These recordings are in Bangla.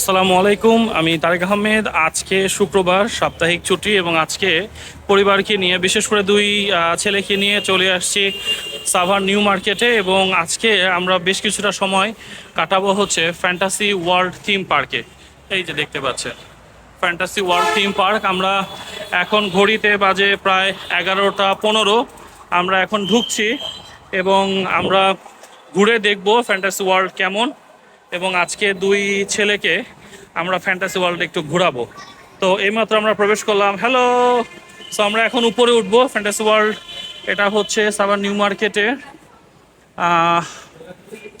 আসসালামু আলাইকুম, আমি তারেক আহমেদ। আজকে শুক্রবার, সাপ্তাহিক ছুটি এবং আজকে পরিবারকে নিয়ে, বিশেষ করে দুই ছেলেকে নিয়ে চলে আসছি সাভার নিউ মার্কেটে এবং আজকে আমরা বেশ কিছুটা সময় কাটাবো হচ্ছে ফ্যান্টাসি ওয়ার্ল্ড থিম পার্কে। এই যে দেখতে পাচ্ছেন, ফ্যান্টাসি ওয়ার্ল্ড থিম পার্ক। আমরা এখন ঘড়িতে বাজে প্রায় এগারোটা পনেরো। আমরা এখন ঢুকছি এবং আমরা ঘুরে দেখব ফ্যান্টাসি ওয়ার্ল্ড কেমন। এবং আজকে দুই ছেলেকে আমরা ফ্যান্টাসি ওয়ার্ল্ড একটু ঘোরাবো। তো এইমাত্র আমরা প্রবেশ করলাম। হ্যালো সো আমরা এখন উপরে উঠবো। ফ্যান্টাসি ওয়ার্ল্ড এটা হচ্ছে সাবার নিউ মার্কেটে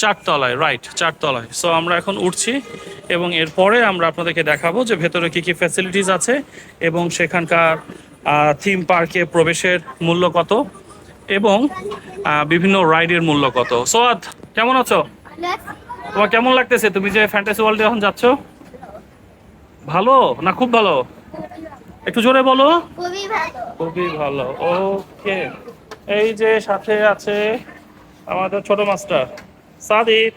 চারতলায় রাইট চারতলায়। সো আমরা এখন উঠছি এবং এরপরে আমরা আপনাদেরকে দেখাবো যে ভেতরে কী কী ফ্যাসিলিটিস আছে এবং সেখানকার থিম পার্কে প্রবেশের মূল্য কত এবং বিভিন্ন রাইডের মূল্য কত। সোয়াদ কেমন আছো। তোমার কেমন লাগতেছে? তুমি যে ফ্যান্টাসি ওয়ার্ল্ডে এখন যাচ্ছ? ভালো না খুব ভালো? একটু জোরে বলো। খুবই ভালো। খুবই ভালো। ওকে। এই যে সাথে আছে আমাদের ছোট মাস্টার সাদিক।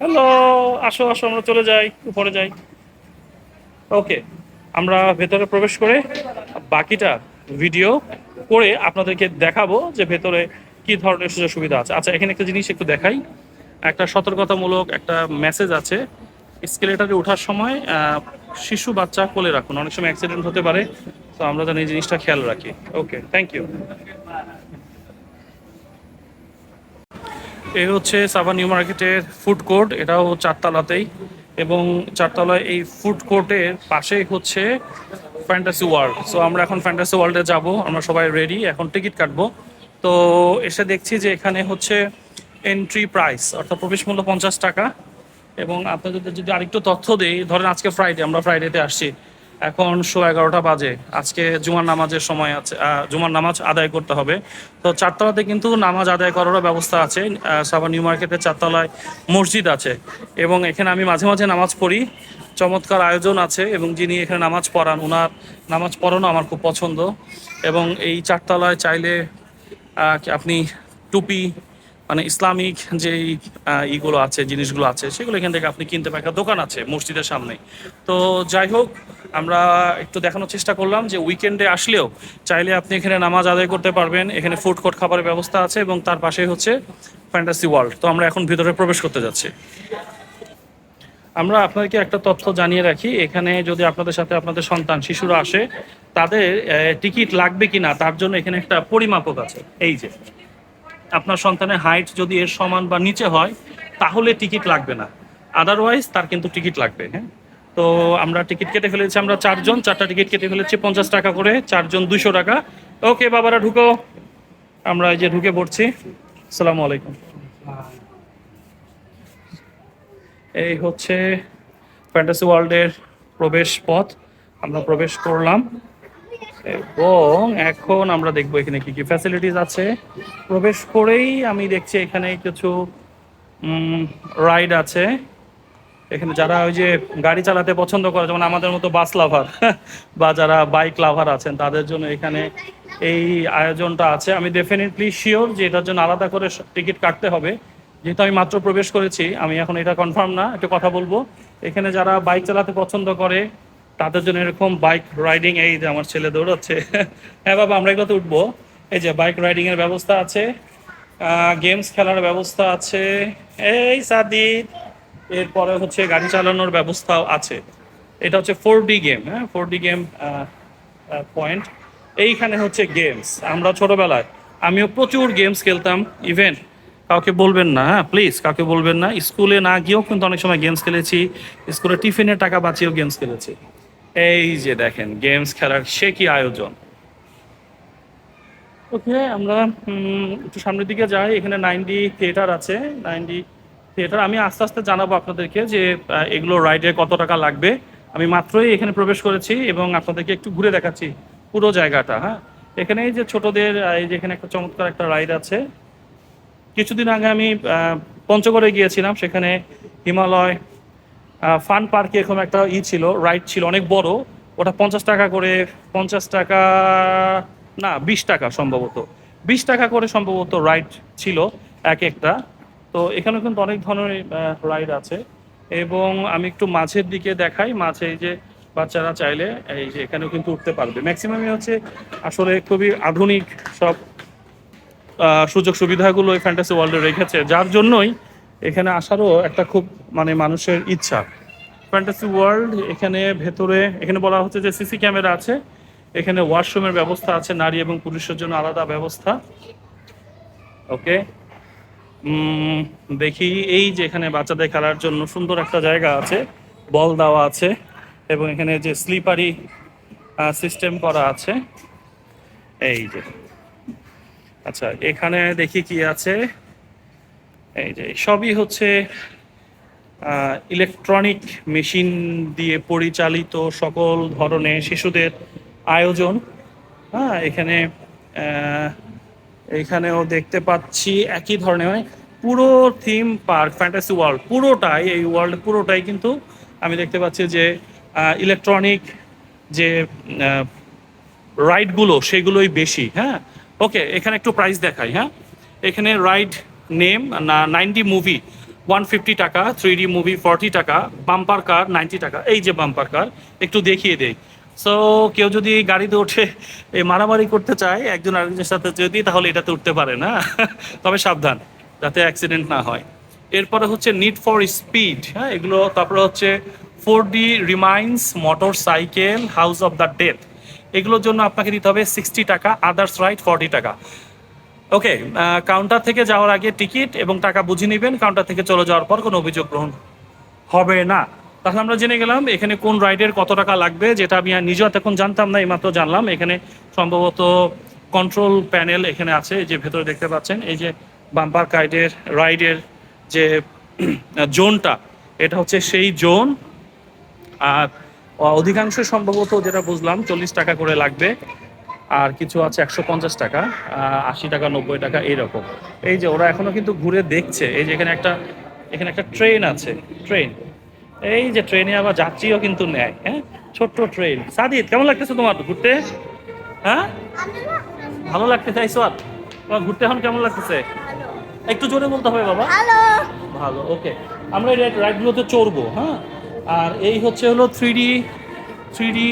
হ্যালো আসো আসো আমরা চলে যাই উপরে যাই। ওকে আমরা ভেতরে প্রবেশ করে বাকিটা ভিডিও করে আপনাদেরকে দেখাবো যে ভেতরে কি ধরনের সুযোগ সুবিধা আছে। আচ্ছা এখানে একটা জিনিস একটু দেখাই। একটা সতর্কতামূলক একটা মেসেজ আছে। স্কেলেটারে ওঠার সময় শিশু, বাচ্চা কোলে রাখুন। অনেক সময় অ্যাক্সিডেন্ট হতে পারে, তো আমরা যেন এই জিনিসটা খেয়াল রাখি। ওকে থ্যাংক ইউ এই হচ্ছে সাবা নিউ মার্কেটের ফুড কোর্ট এটাও চারতলাতেই। এবং চারতলায় এই ফুড কোর্টের পাশেই হচ্ছে ফ্যান্টাসি ওয়ার্ল্ড সো আমরা এখন ফ্যান্টাসি ওয়ার্ল্ডে যাব, আমরা সবাই রেডি এখন টিকিট কাটবো। তো এসে দেখছি যে এখানে হচ্ছে এন্ট্রি প্রাইস অর্থাৎ প্রবেশ মূল্য পঞ্চাশ টাকা। এবং আপনাদের যদি আরেকটু তথ্য দিই, ধরেন আজকে ফ্রাইডে আমরা ফ্রাইডেতে আসছি। এখন শো এগারোটা বাজে। আজকে জুমার নামাজের সময় আছে জুমার নামাজ আদায় করতে হবে। তো চারতলাতে কিন্তু নামাজ আদায় করারও ব্যবস্থা আছে। সাভার নিউ মার্কেটের চারতলায় মসজিদ আছে। এবং এখানে আমি মাঝে মাঝে নামাজ পড়ি। চমৎকার আয়োজন আছে এবং যিনি এখানে নামাজ পড়ান ওনার নামাজ পড়ানো আমার খুব পছন্দ। এবং এই চারতলায় চাইলে আপনি টুপি মানে ইসলামিক যে ইগুলো আছে, জিনিসগুলো আছে, সেগুলো এখান থেকে আপনি কিনতে পারেন। দোকান আছে মসজিদের সামনে। তো যাই হোক, আমরা একটু দেখানোর চেষ্টা করলাম যে উইকেন্ডে আসলেও চাইলে আপনি এখানে নামাজ আদায় করতে পারবেন। এখানে ফুড কোর্ট খাবারের ব্যবস্থা আছে এবং তার পাশেই হচ্ছে ফ্যান্টাসি ওয়ার্ল্ড তো আমরা এখন ভিতরে প্রবেশ করতে যাচ্ছি। আমরা আপনাদেরকে একটা তথ্য জানিয়ে রাখি। এখানে যদি আপনাদের সাথে আপনাদের সন্তান, শিশুরা আসে, তাদের টিকিট লাগবে কিনা, তার জন্য এখানে একটা পরিমাপক আছে। এই যে। আপনার সন্তানের হাইট যদি এর সমান বা নিচে হয়, তাহলে টিকিট লাগবে না। আদারওয়াইজ তার কিন্তু টিকিট লাগবে হ্যাঁ? তো আমরা টিকিট কেটে ফেলেছি, আমরা চারজন, চারটা টিকিট কেটে ফেলেছি, পঞ্চাশ টাকা করে, চারজন দুশো টাকা। ওকে বাবারা, ঢুকো। আমরা এই যে ঢুকে পড়ছি। আসসালামু আলাইকুম। এই হচ্ছে ফ্যান্টাসি ওয়ার্ল্ডের প্রবেশ পথ। আমরা প্রবেশ করলাম। এবং এখন আমরা দেখব এখানে কি কি ফ্যাসিলিটিস আছে। প্রবেশ করেই আমি দেখছি এখানে কিছু রাইড আছে। এখানে যারা ওই যে গাড়ি চালাতে পছন্দ করে, যেমন আমাদের মতো বাস লাভার বা যারা বাইক লাভার আছেন, তাদের জন্য এখানে এই আয়োজনটা আছে। আমি ডেফিনেটলি শিওর যে এটার জন্য আলাদা করে টিকিট কাটতে হবে। যেহেতু আমি মাত্র প্রবেশ করেছি, আমি এখন এটা কনফার্ম না, একটু কথা বলব। এখানে যারা বাইক চালাতে পছন্দ করে তাদের জন্য এরকম বাইক রাইডিং এই যে আমার ছেলে দৌড়াচ্ছে। হ্যাঁ বাবা, আমরা এগুলোতে উঠবো। এই যে বাইক রাইডিং এর ব্যবস্থা আছে গেমস খেলার ব্যবস্থা আছে। এই সাদিদ এরপরে হচ্ছে গাড়ি চালানোর ব্যবস্থাও আছে। এটা হচ্ছে ফোর ডি গেম হ্যাঁ? ফোর ডি গেম পয়েন্ট এইখানে হচ্ছে গেমস আমরা ছোটবেলায়, আমিও প্রচুর গেমস খেলতাম। ইভেন কাউকে বলবেন না হ্যাঁ? প্লিজ কাউকে বলবেন না। স্কুলে না গিয়েও কিন্তু অনেক সময় গেমস খেলেছি। স্কুলে টিফিনের টাকা বাঁচিয়েও গেমস খেলেছি। এই যে দেখেন গেমস খেলার সে কি আয়োজন? ওকে, আমরা একটু সামনের দিকে যাই। এখানে নাইনডি থিয়েটার আছে। নাইনডি থিয়েটার আমি আস্তে আস্তে জানাব আপনাদেরকে যে এগুলো রাইডে কত টাকা লাগবে। আমি মাত্রই এখানে প্রবেশ করেছি এবং আপনাদেরকে একটু ঘুরে দেখাচ্ছি পুরো জায়গাটা হ্যাঁ? এখানে এই যে ছোটদের এই যে এখানে একটা চমৎকার একটা রাইড আছে। কিছুদিন আগে আমি পঞ্চগড়ে গিয়েছিলাম, সেখানে হিমালয় ফান পার্কে এরকম একটা ই ছিল রাইড ছিল, অনেক বড়। ওটা পঞ্চাশ টাকা করে, পঞ্চাশ টাকা, না, বিশ টাকা সম্ভবত। বিশ টাকা করে সম্ভবত রাইড ছিল এক একটা। তো এখানে কিন্তু অনেক ধরনের রাইড আছে। এবং আমি একটু মাঝের দিকে দেখাই, মাঝে এই যে বাচ্চারা চাইলে এই যে এখানেও কিন্তু উঠতে পারবে। ম্যাক্সিমামই হচ্ছে আসলে খুবই আধুনিক সব সুযোগ সুবিধাগুলো এই ফ্যান্টাসি ওয়ার্ল্ডে রেখেছে। যার জন্যই এখানে আসারও একটা খুব মানে মানুষের ইচ্ছা। ফ্যান্টাসি ওয়ার্ল্ড এখানে ভেতরে, এখানে বলা হচ্ছে যে সিসি ক্যামেরা আছে। এখানে ওয়াশরুমের ব্যবস্থা আছে, নারী এবং পুরুষের জন্য আলাদা ব্যবস্থা। ওকে দেখি, এই যে এখানে বাচ্চাদের খেলার জন্য সুন্দর একটা জায়গা আছে, বল দেওয়া আছে, এবং এখানে যে স্লিপারি সিস্টেম করা আছে। এই যে। আচ্ছা এখানে দেখি কি আছে। এই যে, সবই হচ্ছে ইলেকট্রনিক মেশিন দিয়ে পরিচালিত সকল ধরনের শিশুদের আয়োজন। হ্যাঁ এখানে এখানেও দেখতে পাচ্ছি একই ধরনের মানে পুরো থিম পার্ক ফ্যান্টাসি ওয়ার্ল্ড পুরোটাই, এই ওয়ার্ল্ড পুরোটাই কিন্তু আমি দেখতে পাচ্ছি যে ইলেকট্রনিক যে রাইডগুলো সেগুলোই বেশি হ্যাঁ। ওকে এখানে একটু প্রাইস দেখাই হ্যাঁ। এখানে রাইড নেম না নাইনটি মুভি ওয়ান ফিফটি টাকা থ্রি ডি মুভি ফর্টি টাকা বাম্পার কার নাইনটি টাকা, এই যে বাম্পার কার একটু দেখিয়ে দেই। সো কেউ যদি গাড়িতে এই মারামারি করতে চায়, একজন আরেকজনের সাথে যদি, তাহলে এটাতে উঠতে পারে না। তবে সাবধান, যাতে অ্যাক্সিডেন্ট না হয়। এরপরে হচ্ছে নিড ফর স্পিড হ্যাঁ এগুলো তারপরে হচ্ছে four D remains motorcycle house of the death এগুলোর জন্য আপনাকে দিতে হবে সিক্সটি টাকা আদার্স রাইট ফর্টি টাকা। ওকে কাউন্টার থেকে যাওয়ার আগে টিকিট এবং টাকা বুঝে নেবেন। কাউন্টার থেকে চলে যাওয়ার পর কোনো অভিযোগ গ্রহণ হবে না। তাহলে আমরা জেনে গেলাম, এখানে কোন রাইডের কত টাকা লাগবে, যেটা আমি নিজেও এতক্ষণ জানতাম না, এইমাত্র জানলাম। এখানে সম্ভবত কন্ট্রোল প্যানেল এখানে আছে যে ভেতরে দেখতে পাচ্ছেন, এই যে বাম্পার কাইডের রাইডের যে জোনটা, এটা হচ্ছে সেই জোন। আর অধিকাংশ সম্ভবত যেটা বুঝলাম, চল্লিশ টাকা করে লাগবে। আর কিছু আছে একশো পঞ্চাশ টাকা আশি টাকা নব্বই টাকা এইরকম। এই যে ওরা এখনও কিন্তু ঘুরে দেখছে এই যে এখানে একটা এখানে একটা ট্রেন আছে ট্রেন। এই যে ট্রেনে আবার যাত্রীও কিন্তু নেয় হ্যাঁ? ছোট্ট ট্রেন। সাদিদ কেমন লাগতেছে তোমার ঘুরতে? হ্যাঁ? ভালো লাগতে চাইছো আর তোমার ঘুরতে এখন কেমন লাগতেছে? একটু জোরে বলতে হবে বাবা। ভালো। ওকে। আমরা এই রাইডগুলোতে চড়বো হ্যাঁ? আর এই হচ্ছে হলো three D three D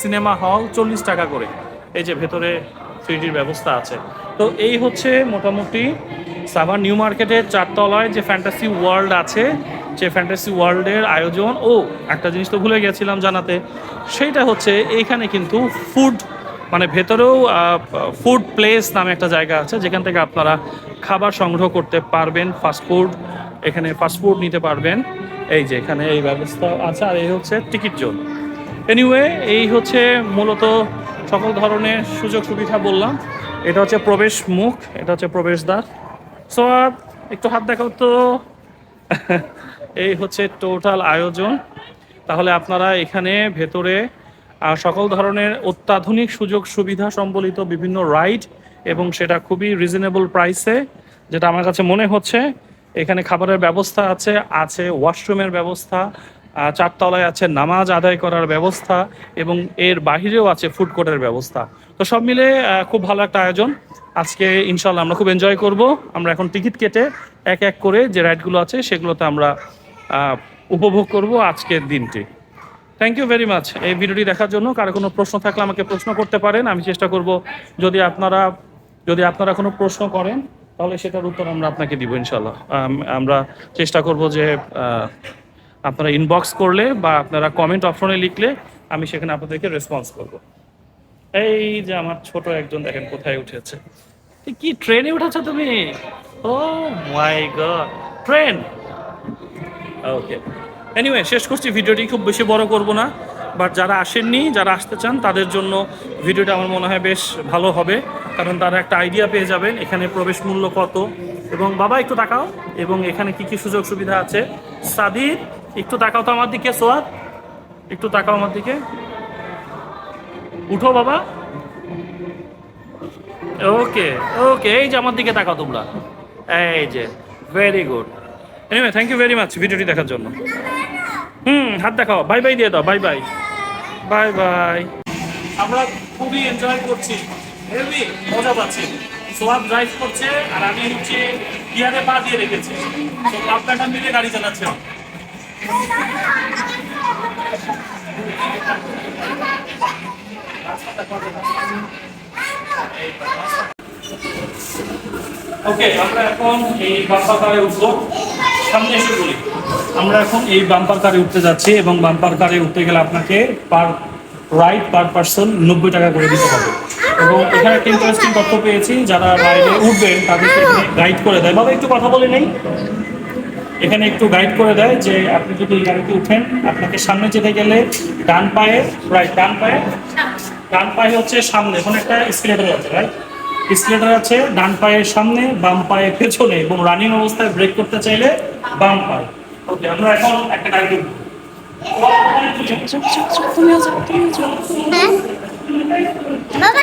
cinema hall চল্লিশ টাকা করে। এই যে ভেতরে থ্রি ডির ব্যবস্থা আছে। তো এই হচ্ছে মোটামুটি সাভার নিউ মার্কেটের চারতলায় যে ফ্যান্টাসি ওয়ার্ল্ড আছে, যে ফ্যান্টাসি ওয়ার্ল্ডের আয়োজন। ও, একটা জিনিস তো ভুলে গেছিলাম জানাতে, সেইটা হচ্ছে এইখানে কিন্তু ফুড মানে ভেতরেও ফুড প্লেস নামে একটা জায়গা আছে, যেখান থেকে আপনারা খাবার সংগ্রহ করতে পারবেন ফাস্টফুড এখানে ফাস্টফুড নিতে পারবেন। এই যে এখানে এই ব্যবস্থা আছে, আর এই হচ্ছে টিকিট জোন এনিওয়ে এই হচ্ছে মূলত সকল ধরনের সুযোগ সুবিধা বললাম। এটা হচ্ছে প্রবেশ মুখ, এটা হচ্ছে প্রবেশদ্বার। সো একটু হাত দেখাও তো। এই হচ্ছে টোটাল আয়োজন। তাহলে আপনারা এখানে ভেতরে সকল ধরনের অত্যাধুনিক সুযোগ সুবিধা সম্বলিত বিভিন্ন রাইড এবং সেটা খুবই রিজনেবল প্রাইসে যেটা আমার কাছে মনে হচ্ছে। এখানে খাবারের ব্যবস্থা আছে আছে ওয়াশরুমের ব্যবস্থা চারতলায় আছে নামাজ আদায় করার ব্যবস্থা এবং এর বাহিরেও আছে ফুড কোর্টের ব্যবস্থা। তো সব মিলে খুব ভালো একটা আয়োজন। আজকে ইনশাল্লাহ আমরা খুব এনজয় করব। আমরা এখন টিকিট কেটে এক এক করে যে রাইডগুলো আছে সেগুলোতে আমরা উপভোগ করব আজকের দিনটি। থ্যাংক ইউ ভেরি মাচ এই ভিডিওটি দেখার জন্য কারও কোনো প্রশ্ন থাকলে আমাকে প্রশ্ন করতে পারেন। আমি চেষ্টা করব যদি আপনারা যদি আপনারা কোনো প্রশ্ন করেন, তাহলে সেটার উত্তর আমরা আপনাকে দিব ইনশাল্লাহ আমরা চেষ্টা করব যে আপনারা ইনবক্স করলে বা আপনারা কমেন্ট অপশনে লিখলে আমি সেখানে আপনাদেরকে রেসপন্স করব। এই যে আমার ছোট একজন দেখেন কোথায় উঠেছে। কি ট্রেনে উঠেছো তুমি? ও my God train okay anyway শেষ করছি। ভিডিওটি খুব বেশি বড় করব না বাট যারা আসেননি, যারা আসতে চান, তাদের জন্য ভিডিওটা আমার মনে হয় বেশ ভালো হবে, কারণ তারা একটা আইডিয়া পেয়ে যাবেন, এখানে প্রবেশ মূল্য কত। এবং বাবা, একটু তাকাও, এবং এখানে কি কি সুযোগ সুবিধা আছে? সাদিদ একটু তাকাও তো আমার দিকে সোয়াদ একটু তাকাও আমার দিকে। উঠো বাবা। ওকে ওকে, এই যে আমার দিকে তাকাও তোমরা। এই যে very good anyway thank you very much ভিডিওটি দেখার জন্য। হুম, হাত দেখাও। বাই বাই দিয়ে দাও বাই বাই বাই বাই আমরা খুবই এনজয় করছি। হেভি মজা পাচ্ছি। সোয়াব ড্রাইভ করছে আর আমি হচ্ছে গিয়ারে পা দিয়ে রেখেছি। তো প্যাটার্ন মিলে গাড়ি চালাচ্ছে ওকে আমরা এখন এই বাম্পার কারে উঠবো। সামনে এসে বলি। আমরা এখন এই বাম্পার কারে উঠতে যাচ্ছি এবং বাম্পার কারে উঠতে গেলে আপনাকে পার রাইড পার পার্সন নব্বই টাকা করে দিতে হবে। এবং এখানে একটা ইন্টারেস্টিং তথ্য পেয়েছি, যারা রাইডে উঠবেন তাদেরকে গাইড করে দেয়। বাবা, একটু কথা বলে নেই? এখানে একটু গাইড করে দেয় যে আপনি যদি গাড়িতে উঠেন, আপনাকে সামনে যেতে গেলে ডান পায়ে রাইট ডান পায়ে ডান পায়ে হচ্ছে সামনে ওখানে একটা স্কেলেটার আছে রাইট স্কেলেটার আছে, ডান পায়ের সামনে, বাম পায়ের পেছনে, এবং রানিং অবস্থায় ব্রেক করতে চাইলে বাম পায়ে। ওকে আমরা এখন একটা গাড়ি উঠবো তুমিও যাও তুমিও যাও হ্যাঁ বাবা